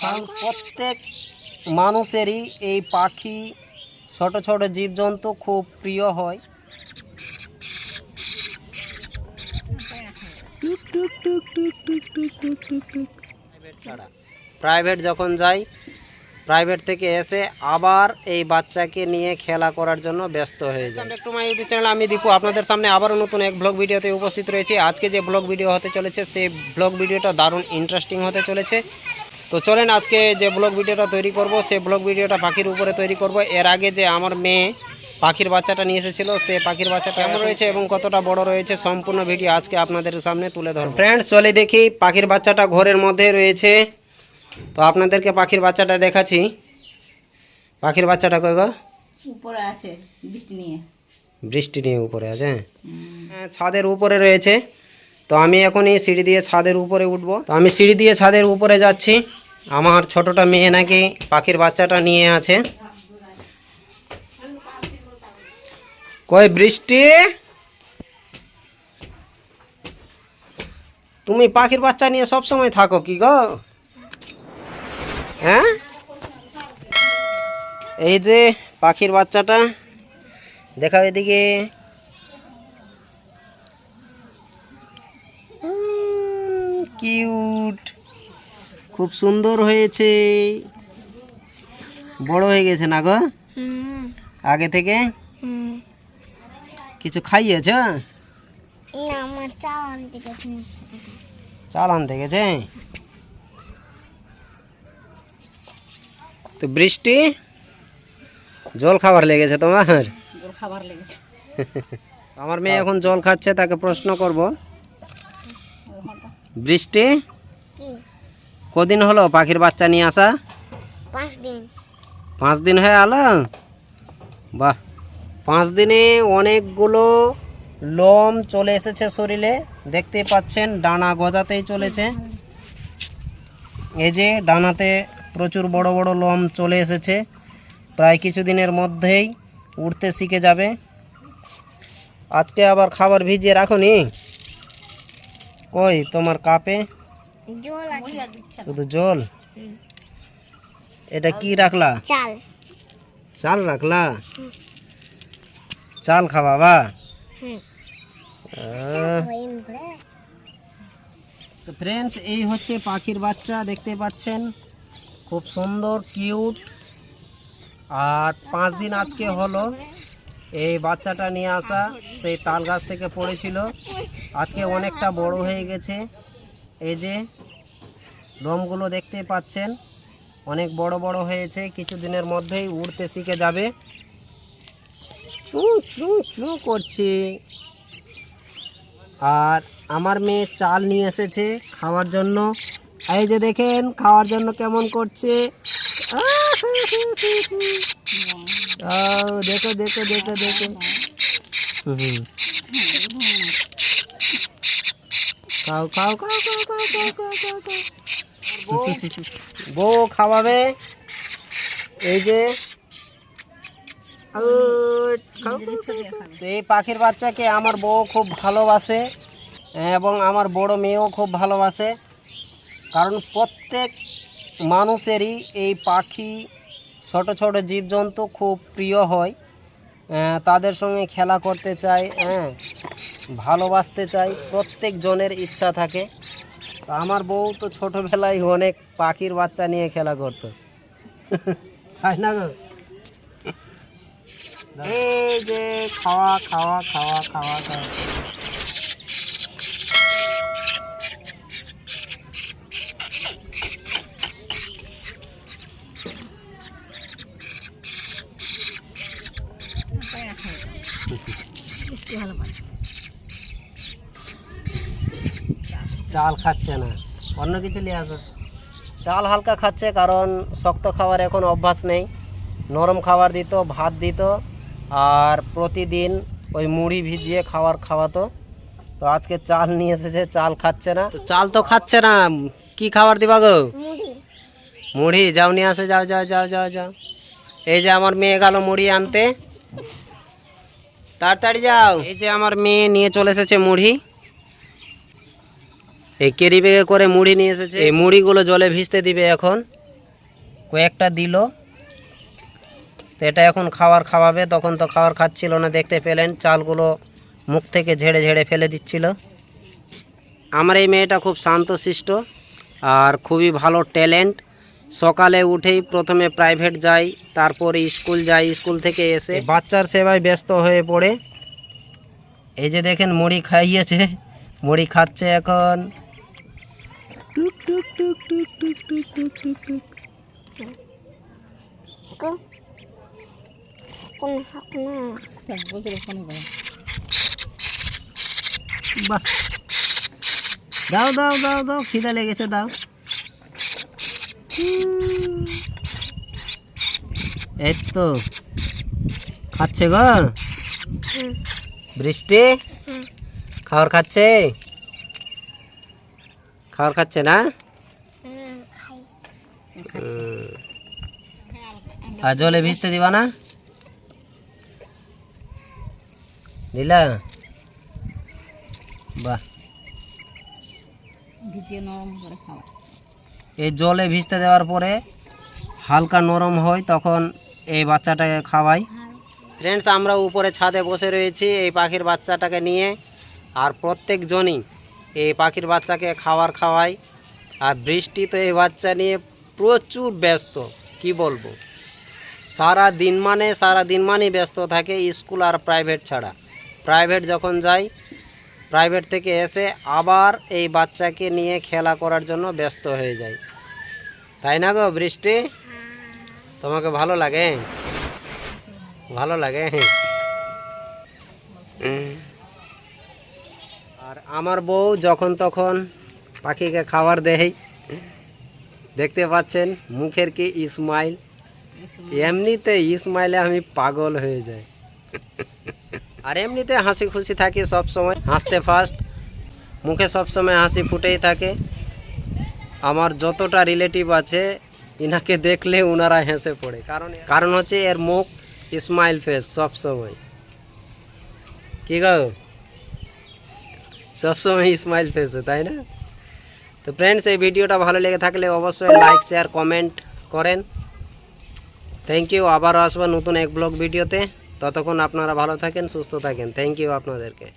কারণ প্রত্যেক মানুষেরই এই পাখি ছোট ছোট জীবজন্তু খুব প্রিয় হয়। প্রাইভেট যখন যাই প্রাইভেট থেকে এসে আবার এই বাচ্চাকে নিয়ে খেলা করার জন্য ব্যস্ত হয়ে যায়। একটু মাই ইউটিউব চ্যানেল আমি দীপু। আপনাদের সামনে আবারও নতুন এক ব্লগ ভিডিওতে উপস্থিত রয়েছে। আজকে যে ব্লগ ভিডিও হতে চলেছে সেই ব্লগ ভিডিওটা দারুণ ইন্টারেস্টিং হতে চলেছে। তো চলেন আজকে যে ব্লগ ভিডিওটা তৈরি করব সেই ব্লগ ভিডিওটা পাখির উপরে তৈরি করব। এর আগে যে আমার মেয়ে পাখির বাচ্চাটা নিয়ে এসেছিল সে পাখির বাচ্চাটা কেমন রয়েছে এবং কতটা বড় রয়েছে সম্পূর্ণ ভিডিও আজকে আপনাদের সামনে তুলে ধরব। ফ্রেন্ডস চলে দেখি পাখির বাচ্চাটা ঘরের মধ্যে রয়েছে। তো আপনাদেরকে পাখির বাচ্চাটা দেখাচ্ছি। পাখির বাচ্চাটা কই গো? উপরে আছে বৃষ্টি নিয়ে। বৃষ্টি নিয়ে উপরে আছে হ্যাঁ? ছাদের উপরে রয়েছে। তো আমি এখনই সিঁড়ি দিয়ে ছাদের উপরে উঠবো। তো আমি সিঁড়ি দিয়ে ছাদের উপরে যাচ্ছি। আমার ছোটটা মেয়ে নাকি পাখির বাচ্চাটা নিয়ে আছে। কই বৃষ্টি? তুমি পাখির বাচ্চা নিয়ে সব সময় থাকো কি গো? হ্যাঁ? এই যে পাখির বাচ্চাটা দেখাও এদিকে। কিউট। খুব সুন্দর হয়েছে। বড় হয়ে গেছে না গো? আগে থেকে? কিছু খাইয়েছ? চাল আনতে গেছে? তো বৃষ্টি? জল খাবার লেগেছে তোমার? জল খাবার লেগেছে। আমার মেয়ে এখন জল খাচ্ছে তাকে প্রশ্ন করব। বৃষ্টি? কদিন হলো পাখির বাচ্চা নিয়ে আসা? পাঁচ দিন। পাঁচ দিন হয়ে আলো? বাহ পাঁচ দিনে অনেকগুলো লোম চলে এসেছে শরীরে। দেখতে পাচ্ছেন ডানা গজাতেই চলেছে। এই যে ডানাতে প্রচুর বড় বড় লোম চলে এসেছে। প্রায় কিছুদিনের মধ্যেই উঠতে শিখে যাবে। আজকে আবার খাবার ভিজিয়ে রাখুনি? কই তোমার কাপে? শুধু জল? এটা কি রাখলা? চাল। চাল রাখলা? চাল খাবা বা? হুম। আহ, মুখে। তো ফ্রেন্ডস এই হচ্ছে পাখির বাচ্চা দেখতে পাচ্ছেন। খুব সুন্দর, কিউট। আর পাঁচ দিন আজকে হলো এই বাচ্চাটা নিয়ে আসা, সেই তাল গাছ থেকে পড়েছিল। আজকে অনেকটা বড় হয়ে গেছে। এই যে লোমগুলো দেখতে পাচ্ছেন, অনেক বড় বড় হয়েছে। কিছুদিনের মধ্যেই উড়তে শিখে যাবে। চু চু চু করছে। আর আমার মেয়ে চাল নিয়ে এসেছে খাওয়ার জন্য। এই যে দেখেন, খাওয়ার জন্য কেমন করছে? দেখো দেখো দেখো দেখো। খাও খাও খাও খাও খাও খাও খাও খাও বউ- খাওয়াবে? এই যে। এই পাখির বাচ্চাকে আমার বউ খুব ভালোবাসে এবং আমার বড় মেয়েও খুব ভালোবাসে। কারণ প্রত্যেক মানুষেরই এই পাখি, ছোট ছোট জীবজন্তু খুব প্রিয় হয়। তাদের সঙ্গে খেলা করতে চাই হ্যাঁ ভালোবাসতে চাই, প্রত্যেক জনের ইচ্ছা থাকে। আমার বউ তো ছোটোবেলায় অনেক পাখির বাচ্চা নিয়ে খেলা করতো। তাই না এই যে খাওয়া খাওয়া খাওয়া খাওয়া খাওয়া। ভালো চাল খাচ্ছে না। অন্য কিছু নিয়ে আসো। চাল হালকা খাচ্ছে কারণ শক্ত খাবার এখন অভ্যাস নেই। নরম খাবার দিত ভাত দিত আর প্রতিদিন ওই মুড়ি ভিজিয়ে খাবার খাওয়াতো। তো আজকে চাল নিয়ে এসেছে চাল খাচ্ছে না। চাল তো খাচ্ছে না কি খাবার দিবা গো? মুড়ি। মুড়ি যাও নিয়ে আসো যাও যাও যাও যাও যাও। এই যে আমার মেয়ে গেল মুড়ি আনতে। তাড়াতাড়ি যাও। এই যে আমার মেয়ে নিয়ে চলে এসেছে মুড়ি। এই কেরি ব্যাগে করে মুড়ি নিয়ে এসেছে। এই মুড়িগুলো জলে ভিজতে দিবে এখন। কয়েকটা দিল। তো এটা এখন খাবার খাওয়াবে। তখন তো খাবার খাচ্ছিল না দেখতে পেলেন। চালগুলো মুখ থেকে ঝেড়ে ঝেড়ে ফেলে দিচ্ছিল। আমার এই মেয়েটা খুব শান্তশিষ্ট আর খুবই ভালো ট্যালেন্ট। সকালে উঠেই প্রথমে প্রাইভেট যাই, তারপর স্কুল যাই স্কুল থেকে এসে বাচ্চার সেবায় ব্যস্ত হয়ে পড়ে। এই যে দেখেন, মুড়ি খাইয়েছে, মুড়ি খাচ্ছে এখন। টুক টুক টুক টুক দাও দাও দাও দাও, খিদা লেগেছে, দাও। এই তো। খাচ্ছে গো? বৃষ্টি? হুম। খাবার খাচ্ছে? খাবার খাচ্ছে না। আর জলে ভিজতে দিবা না? দিলা? বাহ। ভিজিয়ে নরম করে খাওয়া। এই জলে ভিজতে দেওয়ার পরে হালকা নরম হয়, তখন এই বাচ্চাটাকে খাওয়াই। ফ্রেন্ডস আমরা উপরে ছাদে বসে রয়েছি, এই পাখির বাচ্চাটাকে নিয়ে, আর প্রত্যেকজনই এই পাখির বাচ্চাকে খাবার খাওয়াই। আর বৃষ্টি তো এই বাচ্চা নিয়ে প্রচুর ব্যস্ত, কি বলব? সারা দিন মানে সারা দিন মানেই ব্যস্ত থাকে, স্কুল আর প্রাইভেট ছাড়া। প্রাইভেট যখন যাই, প্রাইভেট থেকে এসে আবার এই বাচ্চাকে নিয়ে খেলা করার জন্য ব্যস্ত হয়ে যায় তাই না গো বৃষ্টি? তোমাকে ভালো লাগে? ভালো লাগে? আর আমার বউ যখন তখন পাখিকে খাবার দেয় দেখতে পাচ্ছেন মুখের কি ইসমাইল এমনিতে ইসমাইলে আমি পাগল হয়ে যাই। আর এমনিতে হাসি খুশি থাকি সব সময় হাসতে ফার্স্ট মুখে সব সময় হাসি ফুটেই থাকে। আমার যতটা রিলেটিভ আছে, ইনাকে দেখলে ওনারা হেসে পড়ে। কারণ কারণ হচ্ছে এর মুখ স্মাইল ফেস সব সময় কি গো? সবসময় স্মাইল ফেসে তাই না? তো ফ্রেন্ডস এই ভিডিওটা ভালো লেগে থাকলে অবশ্যই লাইক শেয়ার কমেন্ট করেন। থ্যাংক ইউ আবারও আসব নতুন এক ব্লগ ভিডিওতে। ততক্ষণ আপনারা ভালো থাকেন, সুস্থ থাকেন। থ্যাংক ইউ আপনাদেরকে।